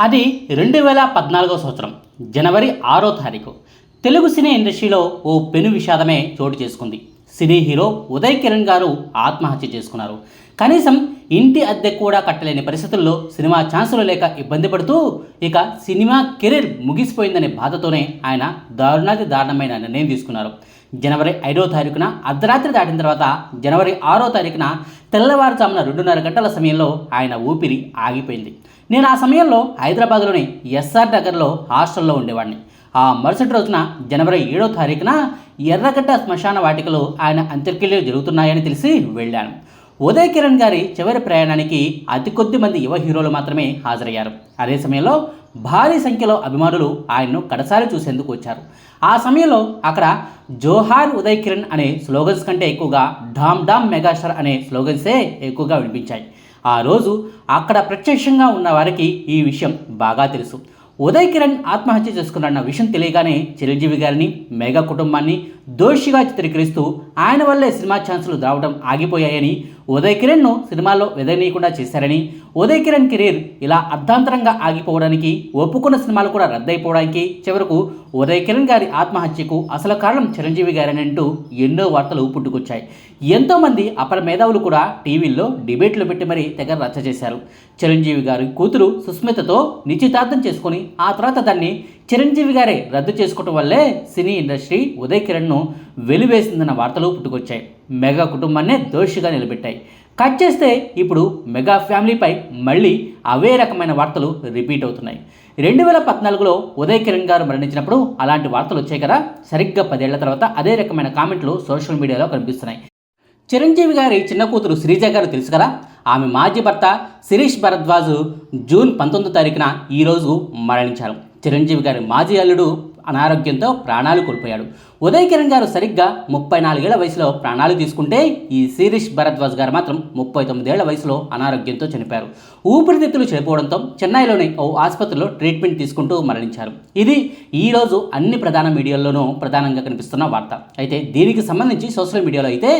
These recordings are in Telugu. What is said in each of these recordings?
అది రెండు వేల పద్నాలుగో సంవత్సరం జనవరి ఆరో తారీఖు. తెలుగు సినీ ఇండస్ట్రీలో ఓ పెను విషాదమే చోటు చేసుకుంది. సినీ హీరో ఉదయ్ కిరణ్ గారు ఆత్మహత్య చేసుకున్నారు. కనీసం ఇంటి అద్దె కూడా కట్టలేని పరిస్థితుల్లో సినిమా ఛాన్సులు లేక ఇబ్బంది పడుతూ ఇక సినిమా కెరీర్ ముగిసిపోయిందనే బాధతోనే ఆయన దారుణాతి దారుణమైన నిర్ణయం తీసుకున్నారు. జనవరి ఐదో తారీఖున అర్ధరాత్రి దాటిన తర్వాత జనవరి ఆరో తారీఖున తెల్లవారుజామున రెండున్నర గంటల సమయంలో ఆయన ఊపిరి ఆగిపోయింది. నేను ఆ సమయంలో హైదరాబాద్లోని ఎస్ఆర్ నగర్లో హాస్టల్లో ఉండేవాడిని. ఆ మరుసటి రోజున జనవరి ఏడో తారీఖున ఎర్రగడ్డ శ్మశాన వాటికలో ఆయన అంత్యక్రియలు జరుగుతున్నాయని తెలిసి వెళ్ళాను. ఉదయ్ కిరణ్ గారి చివరి ప్రయాణానికి అతి కొద్ది మంది యువ హీరోలు మాత్రమే హాజరయ్యారు. అదే సమయంలో భారీ సంఖ్యలో అభిమానులు ఆయన్ను కడసారి చూసేందుకు వచ్చారు. ఆ సమయంలో అక్కడ జోహార్ ఉదయ్ కిరణ్ అనే స్లోగన్స్ కంటే ఎక్కువగా డామ్ డామ్ మెగాస్టార్ అనే స్లోగన్సే ఎక్కువగా వినిపించాయి. ఆ రోజు అక్కడ ప్రత్యక్షంగా ఉన్న వారికి ఈ విషయం బాగా తెలుసు. ఉదయ్ కిరణ్ ఆత్మహత్య చేసుకున్నాడన్న విషయం తెలియగానే చిరంజీవి గారిని మెగా కుటుంబాన్ని దోషిగా చిత్రీకరిస్తూ ఆయన వల్లే సినిమా ఛాన్సులు రావడం ఆగిపోయాయని ఉదయ్ కిరణ్ను సినిమాల్లో వెదనీయకుండా చేశారని ఉదయ్ కిరణ్ కెరీర్ ఇలా అర్ధాంతరంగా ఆగిపోవడానికి ఒప్పుకున్న సినిమాలు కూడా రద్దయిపోవడానికి చివరకు ఉదయ్ కిరణ్ గారి ఆత్మహత్యకు అసలు కారణం చిరంజీవి గారని అంటూ ఎన్నో వార్తలు పుట్టుకొచ్చాయి. ఎంతోమంది అపర మేధావులు కూడా టీవీల్లో డిబేట్లు పెట్టి మరీ తెగ రచ్చ చేశారు. చిరంజీవి గారి కూతురు సుస్మితతో నిశ్చితార్థం చేసుకుని ఆ తర్వాత దాన్ని చిరంజీవి గారే రద్దు చేసుకోవటం వల్లే సినీ ఇండస్ట్రీ ఉదయ్ కిరణ్ను వెలివేసిందన్న వార్తలు పుట్టుకొచ్చాయి. మెగా కుటుంబాన్నే దోషిగా నిలబెట్టాయి. కట్ చేస్తే ఇప్పుడు మెగా ఫ్యామిలీపై మళ్ళీ అవే రకమైన వార్తలు రిపీట్ అవుతున్నాయి. రెండు వేల పద్నాలుగులో ఉదయ్ కిరణ్ గారు మరణించినప్పుడు అలాంటి వార్తలు వచ్చాయి కదా. సరిగ్గా పదేళ్ళ తర్వాత అదే రకమైన కామెంట్లు సోషల్ మీడియాలో కనిపిస్తున్నాయి. చిరంజీవి గారి చిన్న కూతురు శ్రీజ గారు తెలుసు కదా? ఆమె మాజీ భర్త శిరీష్ భరద్వాజు జూన్ పంతొమ్మిదో తారీఖున ఈరోజు మరణించారు. చిరంజీవి గారి మాజీ అల్లుడు అనారోగ్యంతో ప్రాణాలు కోల్పోయాడు. ఉదయ్ కిరణ్ గారు సరిగ్గా ముప్పై నాలుగేళ్ళ వయసులో ప్రాణాలు తీసుకుంటే ఈ శిరీష్ భరద్వాజ్ గారు మాత్రం ముప్పై తొమ్మిదేళ్ళ వయసులో అనారోగ్యంతో చనిపోయారు. ఊపిరితిత్తులు చనిపోవడంతో చెన్నైలోని ఓ ఆసుపత్రిలో ట్రీట్మెంట్ తీసుకుంటూ మరణించారు. ఇది ఈరోజు అన్ని ప్రధాన మీడియాల్లోనూ ప్రధానంగా కనిపిస్తున్న వార్త. అయితే దీనికి సంబంధించి సోషల్ మీడియాలో అయితే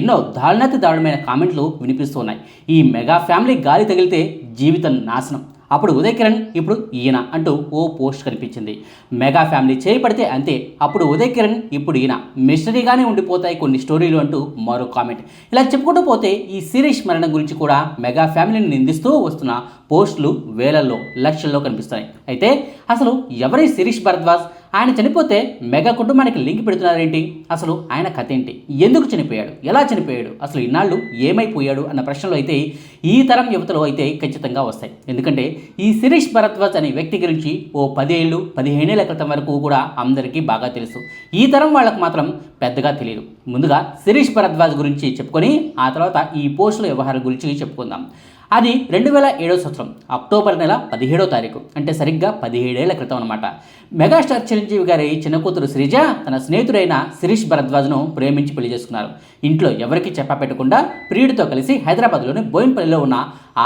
ఎన్నో దారుణాతి దారుణమైన కామెంట్లు వినిపిస్తూ ఉన్నాయి. ఈ మెగా ఫ్యామిలీ గాలి తగిలితే జీవితం నాశనం. అప్పుడు ఉదయ్ కిరణ్ ఇప్పుడు ఈయన అంటూ ఓ పోస్ట్ కనిపించింది. మెగా ఫ్యామిలీ చేయబడితే అంతే. అప్పుడు ఉదయ్ కిరణ్ ఇప్పుడు ఈయన. మిషనరీగానే ఉండిపోతాయి కొన్ని స్టోరీలు అంటూ మరో కామెంట్. ఇలా చెప్పుకుంటూ పోతే ఈ సిరీష్ మరణం గురించి కూడా మెగా ఫ్యామిలీని నిందిస్తూ వస్తున్న పోస్టులు వేలల్లో లక్షల్లో కనిపిస్తాయి. అయితే అసలు ఎవరి శిరీష్ భరద్వాజ్? ఆయన చనిపోతే మెగా కుటుంబానికి లింక్ పెడుతున్నారేంటి? అసలు ఆయన కథ ఏంటి? ఎందుకు చనిపోయాడు? ఎలా చనిపోయాడు? అసలు ఇన్నాళ్ళు ఏమైపోయాడు అన్న ప్రశ్నలు అయితే ఈ తరం యువతలో అయితే ఖచ్చితంగా వస్తాయి. ఎందుకంటే ఈ శిరీష్ భరద్వాజ్ అనే వ్యక్తి గురించి ఓ పదేళ్ళు పదిహేనేళ్ళ క్రితం వరకు కూడా అందరికీ బాగా తెలుసు. ఈ తరం వాళ్ళకు మాత్రం పెద్దగా తెలియదు ముందుగా శిరీష్ భరద్వాజ్ గురించి చెప్పుకొని ఆ తర్వాత ఈ పోస్టుల వ్యవహారం గురించి చెప్పుకుందాం. అది రెండు వేల ఏడో సంవత్సరం అక్టోబర్ నెల పదిహేడో తారీఖు అంటే సరిగ్గా పదిహేడేళ్ళ క్రితం అనమాట మెగాస్టార్ చిరంజీవి గారి చిన్న కూతురు శ్రీజ తన స్నేహితుడైన శిరీష్ భరద్వాజ్ను ప్రేమించి పెళ్ళి చేసుకున్నారు. ఇంట్లో ఎవరికి చెప్పపెట్టకుండా ప్రియుడితో కలిసి హైదరాబాద్లోని బోయిన్పల్లిలో ఉన్న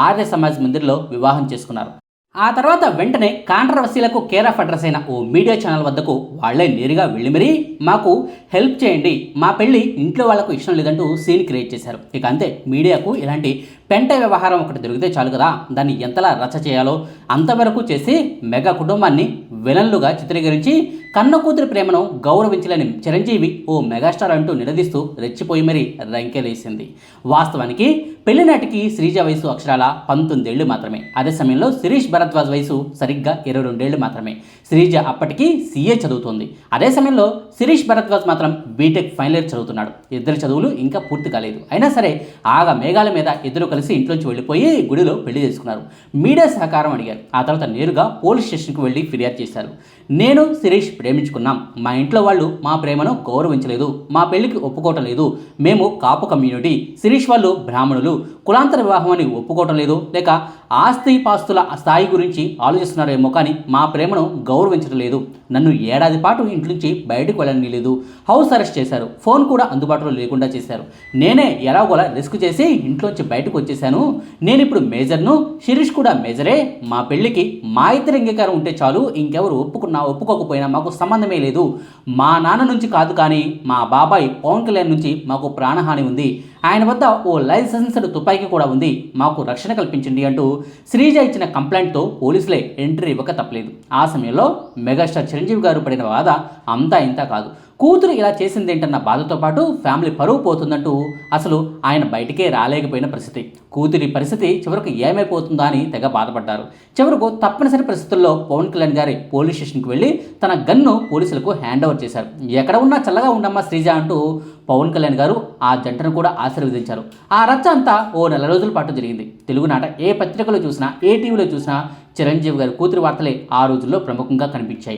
ఆర్య సమాజ్ మందిర్లో వివాహం చేసుకున్నారు. ఆ తర్వాత వెంటనే కాంట్రవర్సీలకు కేర్ ఆఫ్ అడ్రస్ అయిన ఓ మీడియా ఛానల్ వద్దకు వాళ్ళే నేరుగా వెళ్ళి మరీ మాకు హెల్ప్ చేయండి మా పెళ్ళి ఇంట్లో వాళ్ళకు ఇష్టం లేదంటూ సీన్ క్రియేట్ చేశారు. ఇక అంతే మీడియాకు ఇలాంటి పెంట వ్యవహారం ఒకటి దొరికితే చాలు కదా. దాన్ని ఎంతలా రచ్చ చేయాలో అంతవరకు చేసి మెగా కుటుంబాన్ని విలన్లుగా చిత్రీకరించి కన్న కూతురి ప్రేమను గౌరవించలేని చిరంజీవి ఓ మెగాస్టార్ అంటూ నిలదీస్తూ రెచ్చిపోయి మరీ రంకెలేసింది. వాస్తవానికి పెళ్ళినాటికి శ్రీజ వయసు అక్షరాల పంతొమ్మిదేళ్ళు మాత్రమే. అదే సమయంలో శిరీష్ భరద్వాజ్ వయసు సరిగ్గా ఇరవై రెండేళ్ళు మాత్రమే. శ్రీజ అప్పటికి సీఏ చదువుతోంది. అదే సమయంలో శిరీష్ భరద్వాజ్ మాత్రం బీటెక్ ఫైనల్ ఇయర్ చదువుతున్నాడు. ఇద్దరి చదువులు ఇంకా పూర్తి కాలేదు. అయినా సరే ఆగా మేఘాల మీద ఇద్దరు కలిసి ఇంట్లోంచి వెళ్ళిపోయి గుడిలో పెళ్ళి చేసుకున్నారు. మీడియా సహకారం అడిగారు. ఆ తర్వాత నేరుగా పోలీస్ స్టేషన్కి వెళ్ళి ఫిర్యాదు చేశారు. నేను శిరీష్ ప్రేమించుకున్నాం. మా ఇంట్లో వాళ్ళు మా ప్రేమను గౌరవించలేదు. మా పెళ్ళికి ఒప్పుకోవటం లేదు. మేము కాపు కమ్యూనిటీ. శిరీష్ వాళ్ళు బ్రాహ్మణులు. కులాంతర వివాహం అని ఒప్పుకోవటం లేదు. లేక ఆస్తి పాస్తుల స్థాయి గురించి ఆలోచిస్తున్నారేమో కానీ మా ప్రేమను గౌరవించడం లేదు. నన్ను ఏడాది పాటు ఇంటి నుంచి బయటకు వెళ్ళని లేదు హౌస్ అరెస్ట్ చేశారు. ఫోన్ కూడా అందుబాటులో లేకుండా చేశారు. నేనే ఎలాగోలా రిస్క్ చేసి ఇంట్లోంచి బయటకు వచ్చేసాను నేను ఇప్పుడు మేజర్ను. శిరీష్ కూడా మేజరే. మా పెళ్ళికి మా ఇద్దరి అంగీకారం ఉంటే చాలు. ఇంకెవరు ఒప్పుకున్నారు ఒప్పుకున్నా ఒప్పుకోకపోయినా మాకు సంబంధమే లేదు. మా నాన్న నుంచి కాదు కానీ మా బాబాయ్ పవన్ కళ్యాణ్ నుంచి మాకు ప్రాణహాని ఉంది. ఆయన వద్ద ఓ లైసెన్స్డ్ తుపాకీ కూడా ఉంది. మాకు రక్షణ కల్పించండి అంటూ శ్రీజ ఇచ్చిన కంప్లైంట్తో పోలీసులే ఎంట్రీ ఇవ్వక తప్పలేదు. ఆ సమయంలో మెగాస్టార్ చిరంజీవి గారు పడిన బాధ అంతా ఇంత కాదు. కూతురు ఇలా చేసిందేంటన్న బాధతో పాటు ఫ్యామిలీ పరువు పోతుందంటూ అసలు ఆయన బయటికే రాలేకపోయిన పరిస్థితి. కూతురి పరిస్థితి చివరకు ఏమైపోతుందా అని తెగ బాధపడ్డారు. చివరకు తప్పనిసరి పరిస్థితుల్లో పవన్ కళ్యాణ్ గారి పోలీస్ స్టేషన్కి వెళ్ళి తన గన్ను పోలీసులకు హ్యాండ్ ఓవర్ చేశారు. ఎక్కడ ఉన్నా చల్లగా ఉండమ్మా శ్రీజ అంటూ పవన్ కళ్యాణ్ గారు ఆ జంటను కూడా ఆశీర్వదించారు. ఆ రచ్చ అంతా ఓ నెల రోజుల పాటు జరిగింది. తెలుగునాట ఏ పత్రికలో చూసినా ఏ టీవీలో చూసినా చిరంజీవి గారి కూతురి వార్తలే ఆ రోజుల్లో ప్రముఖంగా కనిపించాయి.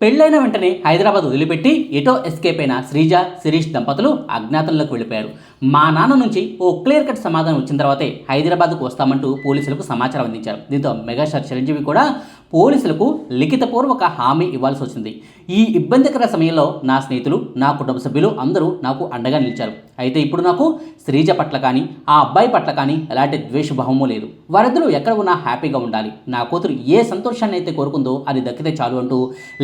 పెళ్ళైన వెంటనే హైదరాబాద్ వదిలిపెట్టి ఎటో ఎస్కేప్ అయిన శ్రీజ శిరీష్ దంపతులు అజ్ఞాతంలోకి వెళ్ళిపోయారు. మా నాన్న నుంచి ఓ క్లియర్ కట్ సమాధానం వచ్చిన తర్వాతే హైదరాబాద్కు వస్తామంటూ పోలీసులకు సమాచారం అందించారు. దీంతో మెగాస్టార్ చిరంజీవి కూడా పోలీసులకు లిఖితపూర్వక హామీ ఇవ్వాల్సి వచ్చింది. ఈ ఇబ్బందికర సమయంలో నా స్నేహితులు నా కుటుంబ సభ్యులు అందరూ నాకు అండగా నిలిచారు. అయితే ఇప్పుడు నాకు శ్రీజ పట్ల కానీ ఆ అబ్బాయి పట్ల కానీ ఎలాంటి ద్వేషభావము లేదు. వారిద్దరూ ఎక్కడ ఉన్నా హ్యాపీగా ఉండాలి. నా కూతురు ఏ సంతోషాన్ని అయితే కోరుకుందో అది దక్కితే చాలు అంటూ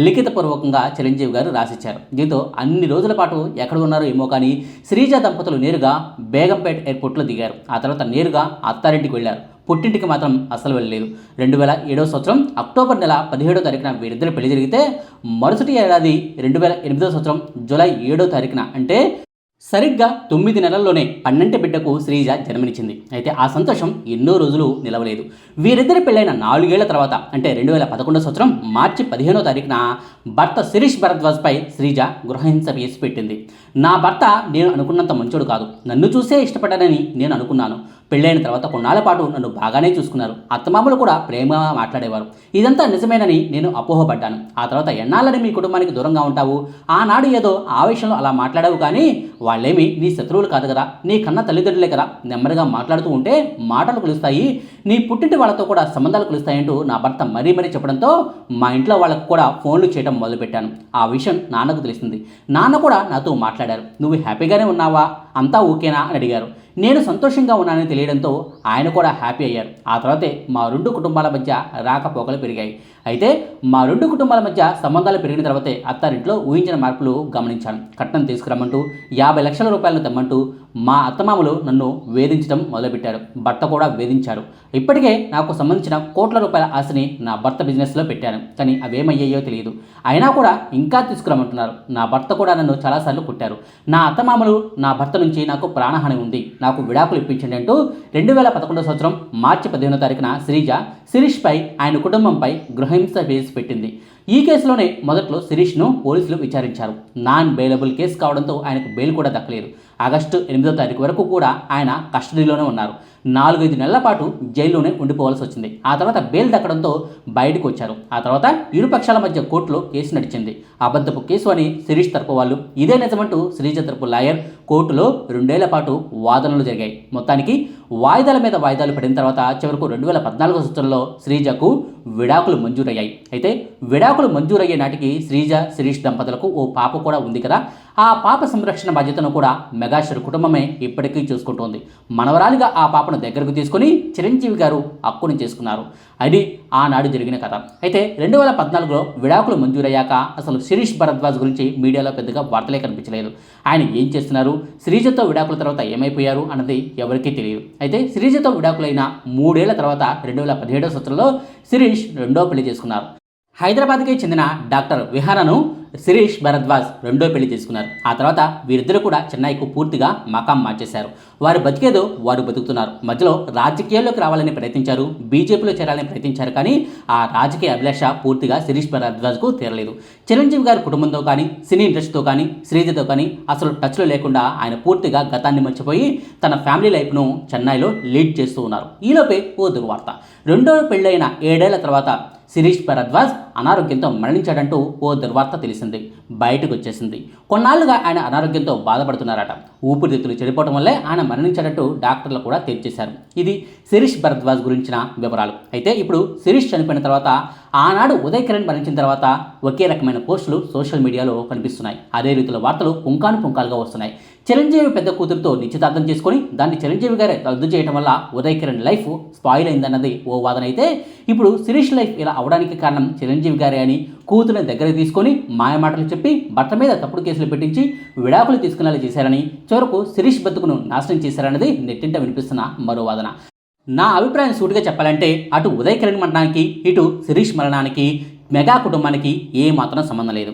లిఖితపూర్వకంగా చిరంజీవి గారు రాసిచ్చారు. దీంతో అన్ని రోజుల పాటు ఎక్కడ ఉన్నారో ఏమో కానీ శ్రీజ దంపతులు నేరుగా బేగంపేట ఎయిర్పోర్ట్లో దిగారు. ఆ తర్వాత నేరుగా అత్తారింటికి వెళ్ళారు. పుట్టింటికి మాత్రం అసలు వెళ్ళలేదు. రెండు వేల ఏడవ సంవత్సరం అక్టోబర్ నెల పదిహేడో తారీఖున వీరిద్దరు పెళ్ళి జరిగితే మరుసటి ఏడాది రెండు వేల ఎనిమిదో సంవత్సరం జూలై ఏడో తారీఖున అంటే సరిగ్గా తొమ్మిది నెలల్లోనే పన్నెంటి బిడ్డకు శ్రీజ జన్మనిచ్చింది. అయితే ఆ సంతోషం ఎన్నో రోజులు నిలవలేదు. వీరిద్దరి పెళ్ళైన నాలుగేళ్ళ తర్వాత అంటే రెండు వేల పదకొండో సంవత్సరం మార్చి పదిహేనో తారీఖున భర్త శిరీష్ భరద్వాజ్పై శ్రీజ గృహహింస వేసి పెట్టింది. నా భర్త నేను అనుకున్నంత మంచోడు కాదు. నన్ను చూసే ఇష్టపడ్డానని నేను అనుకున్నాను. పెళ్ళైన తర్వాత కొన్నాళ్ళ పాటు నన్ను బాగానే చూసుకున్నారు. అత్తమామలు కూడా ప్రేమగా మాట్లాడేవారు. ఇదంతా నిజమేనని నేను అపోహపడ్డాను. ఆ తర్వాత ఎన్నాళ్ళని మీ కుటుంబానికి దూరంగా ఉంటావు? ఆనాడు ఏదో ఆవేశంలో అలా మాట్లాడావు కానీ వాళ్ళేమి నీ శత్రువులు కాదు కదా. నీ కన్న తల్లిదండ్రులే కదా. నెమ్మదిగా మాట్లాడుతూ ఉంటే మాటలు కలుస్తాయి. నీ పుట్టింటి వాళ్ళతో కూడా సంబంధాలు కలుస్తాయంటూ నా భర్త మరీ మరీ చెప్పడంతో మా ఇంట్లో వాళ్ళకు కూడా ఫోన్లు చేయడం మొదలుపెట్టాను. ఆ విషయం నాన్నకు తెలిసింది. నాన్న కూడా నాతో మాట్లాడారు. నువ్వు హ్యాపీగానే ఉన్నావా? అంతా ఓకేనా? అని అడిగారు. నేను సంతోషంగా ఉన్నానని తెలియడంతో ఆయన కూడా హ్యాపీ అయ్యారు. ఆ తర్వాతే మా రెండు కుటుంబాల మధ్య రాకపోకలు పెరిగాయి. అయితే మా రెండు కుటుంబాల మధ్య సంబంధాలు పెరిగిన తర్వాతే అత్తారింట్లో ఊహించిన మార్పులు గమనించాను. కట్నం తీసుకురమ్మంటూ యాభై లక్షల రూపాయలను తెమ్మంటూ మా అత్తమామలు నన్ను వేధించడం మొదలుపెట్టారు. భర్త కూడా వేధించారు. ఇప్పటికే నాకు సంబంధించిన కోట్ల రూపాయల ఆశని నా భర్త బిజినెస్లో పెట్టాను. కానీ అవేమయ్యాయో తెలియదు. అయినా కూడా ఇంకా తీసుకురమ్మంటున్నారు నా భర్త కూడా నన్ను చాలాసార్లు కొట్టారు. నా అత్తమామలు నా భర్త నుంచి నాకు ప్రాణహాని ఉంది. నాకు విడాకులు ఇప్పించండి అంటూ రెండు వేల పదకొండో సంవత్సరం మార్చి పదిహేనో తారీఖున శ్రీజ శిరీష్పై ఆయన కుటుంబంపై గృహహింస వేసి పెట్టింది. ఈ కేసులోనే మొదట్లో శిరీష్ను పోలీసులు విచారించారు. నాన్ బెయిలబుల్ కేసు కావడంతో ఆయనకు బెయిల్ కూడా దక్కలేదు. ఆగస్టు ఎనిమిదో తారీఖు వరకు కూడా ఆయన కస్టడీలోనే ఉన్నారు. నాలుగైదు నెలల పాటు జైల్లోనే ఉండిపోవాల్సి వచ్చింది. ఆ తర్వాత బెయిల్ దక్కడంతో బయటకు వచ్చారు. ఆ తర్వాత ఇరు పక్షాల మధ్య కోర్టులో కేసు నడిచింది. అబద్ధపు కేసు అని శిరీష్ తరపు వాళ్ళు ఇదే నిజమంటూ శ్రీజ తరపు లాయర్ కోర్టులో రెండేళ్ళ పాటు వాదనలు జరిగాయి. మొత్తానికి వాయిదాల మీద వాయిదాలు పడిన తర్వాత చివరకు రెండు వేల పద్నాలుగో సంవత్సరంలో శ్రీజకు విడాకులు మంజూరయ్యాయి. అయితే విడాకులు మంజూరయ్యే నాటికి శ్రీజ శిరీష్ దంపతులకు ఓ పాప కూడా ఉంది కదా. ఆ పాప సంరక్షణ బాధ్యతను కూడా మెగాస్టర్ కుటుంబమే ఇప్పటికీ చూసుకుంటోంది. మనవరాలిగా ఆ పాపను దగ్గరకు తీసుకొని చిరంజీవి గారు హక్కుని చేసుకున్నారు. అది ఆనాడు జరిగిన కథ. అయితే రెండు వేల పద్నాలుగులో విడాకులు మంజూరయ్యాక అసలు శిరీష్ భరద్వాజ్ గురించి మీడియాలో పెద్దగా వార్తలే కనిపించలేదు. ఆయన ఏం చేస్తున్నారు? శ్రీజతో విడాకుల తర్వాత ఏమైపోయారు అన్నది ఎవరికీ తెలియదు. అయితే శ్రీజతో విడాకులైన మూడేళ్ళ తర్వాత రెండు వేల పదిహేడో సంవత్సరంలో శిరీష్ రెండో పెళ్ళి చేసుకున్నారు. హైదరాబాద్కి చెందిన డాక్టర్ విహారను శిరీష్ భరద్వాజ్ రెండో పెళ్ళి చేసుకున్నారు. ఆ తర్వాత వీరిద్దరు కూడా చెన్నైకు పూర్తిగా మకాం మార్చేశారు. వారు బతికేదో వారు బతుకుతున్నారు. మధ్యలో రాజకీయాల్లోకి రావాలని ప్రయత్నించారు. బీజేపీలో చేరాలని ప్రయత్నించారు కానీ ఆ రాజకీయ అభిలాష పూర్తిగా శిరీష్ భరద్వాజ్కు తీరలేదు. చిరంజీవి గారి కుటుంబంతో కానీ సినీ ఇండస్ట్రీతో కానీ శ్రీజతో కానీ అసలు టచ్లో లేకుండా ఆయన పూర్తిగా గతాన్ని మర్చిపోయి తన ఫ్యామిలీ లైఫ్ను చెన్నైలో లీడ్ చేస్తూ ఉన్నారు. ఈలోపే ఓ దుర్వార్త. రెండో పెళ్ళైన ఏడేళ్ళ తర్వాత శిరీష్ భరద్వాజ్ అనారోగ్యంతో మరణించాడంటూ ఓ దుర్వార్త తెలిసింది. బయటకు వచ్చేసింది కొన్నాళ్ళుగా ఆయన అనారోగ్యంతో బాధపడుతున్నారట. ఊపిరితిత్తులు చెడిపోవడం వల్లే ఆయన మరణించాడంటూ డాక్టర్లు కూడా తేల్చేశారు ఇది శిరీష్ భరద్వాజ్ గురించిన వివరాలు. అయితే ఇప్పుడు శిరీష్ చనిపోయిన తర్వాత ఆనాడు ఉదయ్ కిరణ్ మరణించిన తర్వాత ఒకే రకమైన పోస్టులు సోషల్ మీడియాలో కనిపిస్తున్నాయి. అదే రీతిలో వార్తలు పుంకాను పుంకాలుగా వస్తున్నాయి. చిరంజీవి పెద్ద కూతురుతో నిశ్చితార్థం చేసుకొని దాన్ని చిరంజీవి గారే రద్దు చేయడం వల్ల ఉదయ్ కిరణ్ లైఫ్ స్పాయిల్ అయిందన్నది ఓ వాదన అయితే ఇప్పుడు శిరీష్ లైఫ్ ఇలా అవడానికి కారణం చిరంజీవి గారే అని కూతురుని దగ్గర తీసుకొని మాయమాటలు చెప్పి భర్త మీద తప్పుడు కేసులు పెట్టించి విడాకులు తీసుకునేలా చేశారని చివరకు శిరీష్ బతుకును నాశనం చేశారన్నది నెట్టింట వినిపిస్తున్న మరో వాదన. నా అభిప్రాయం సూటిగా చెప్పాలంటే అటు ఉదయ్ కిరణ్ మరణానికి ఇటు శిరీష్ మరణానికి మెగా కుటుంబానికి ఏమాత్రం సంబంధం లేదు.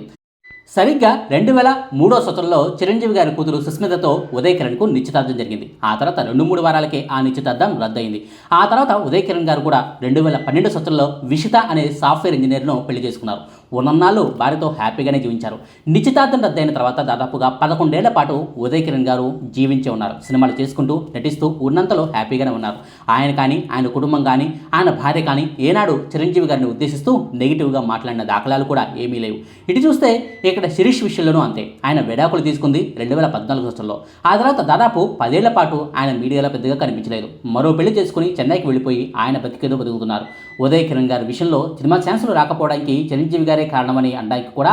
సరిగ్గా రెండు వేల మూడో సంవత్సరంలో చిరంజీవి గారి కూతురు సుస్మితతో ఉదయ్ కిరణ్కు నిశ్చితార్థం జరిగింది. ఆ తర్వాత రెండు మూడు వారాలకే ఆ నిశ్చితార్థం రద్దయింది. ఆ తర్వాత ఉదయ్ కిరణ్ గారు కూడా రెండు వేల పన్నెండు సంవత్సరంలో విషిత అనే సాఫ్ట్వేర్ ఇంజనీర్ను పెళ్ళి చేసుకున్నారు. ఉన్నన్నాళ్ళు వారితో హ్యాపీగానే జీవించారు. నిశ్చితార్థం రద్దయిన తర్వాత దాదాపుగా పదకొండేళ్ళ పాటు ఉదయ్ కిరణ్ గారు జీవించే ఉన్నారు. సినిమాలు చేసుకుంటూ నటిస్తూ ఉన్నంతలో హ్యాపీగానే ఉన్నారు. ఆయన కానీ ఆయన కుటుంబం కానీ ఆయన భార్య కానీ ఏనాడు చిరంజీవి గారిని ఉద్దేశిస్తూ నెగిటివ్గా మాట్లాడిన దాఖలాలు కూడా ఏమీ లేవు. ఇటు చూస్తే ఇక్కడ శిరీష్ విషయంలోనూ అంతే. ఆయన విడాకులు తీసుకుంది రెండు వేల పద్నాలుగు సంవత్సరంలో. ఆ తర్వాత దాదాపు పదేళ్ళ పాటు ఆయన మీడియాలో పెద్దగా కనిపించలేదు. మరో పెళ్ళి చేసుకుని చెన్నైకి వెళ్ళిపోయి ఆయన బతికేదో బతుకుతున్నారు. ఉదయ్ కిరణ్ గారి విషయంలో సినిమా ఛాన్సులు రాకపోవడానికి చిరంజీవి గారే కారణమని అనడానికి కూడా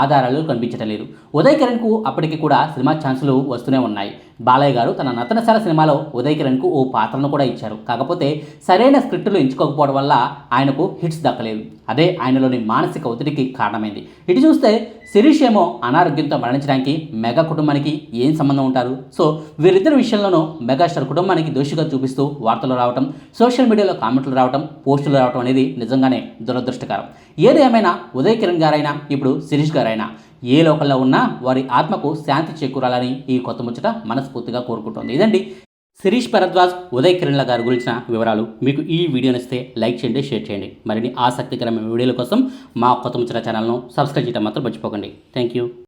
ఆధారాలు కనిపించడం లేదు ఉదయ్ కిరణ్కు అప్పటికి కూడా సినిమా ఛాన్సులు వస్తూనే ఉన్నాయి. బాలయ్య గారు తన నతనశాల సినిమాలో ఉదయ్ కిరణ్కు ఓ పాత్రను కూడా ఇచ్చారు. కాకపోతే సరైన స్క్రిప్టులు ఎంచుకోకపోవడం వల్ల ఆయనకు హిట్స్ దక్కలేదు. అదే ఆయనలోని మానసిక ఒత్తిడికి కారణమైంది. ఇటు చూస్తే శిరీష్ ఏమో అనారోగ్యంతో మరణించడానికి మెగా కుటుంబానికి ఏం సంబంధం ఉంటారు? సో వీరిద్దరి విషయంలోనూ మెగాస్టార్ కుటుంబానికి దోషిగా చూపిస్తూ వార్తలు రావటం సోషల్ మీడియాలో కామెంట్లు రావటం పోస్టులు రావటం అనేది నిజంగానే దురదృష్టకరం. ఏది ఏమైనా ఉదయ్ కిరణ్ గారైనా ఇప్పుడు శిరీష్ గారైనా ఏ లోకంలో ఉన్నా వారి ఆత్మకు శాంతి చేకూరాలని ఈ కొత్త ముచ్చట మనస్ఫూర్తిగా కోరుకుంటుంది. ఇదండి శిరీష్ భరద్వాజ్ ఉదయ్ కిరణ్ల గారి గురించిన వివరాలు మీకు ఈ వీడియో నచ్చితే లైక్ చేయండి షేర్ చేయండి. మరిన్ని ఆసక్తికరమైన వీడియోల కోసం మా కొత్త ముచ్చట ఛానల్ను సబ్స్క్రైబ్ చేయడం మాత్రం మర్చిపోకండి. Thank you.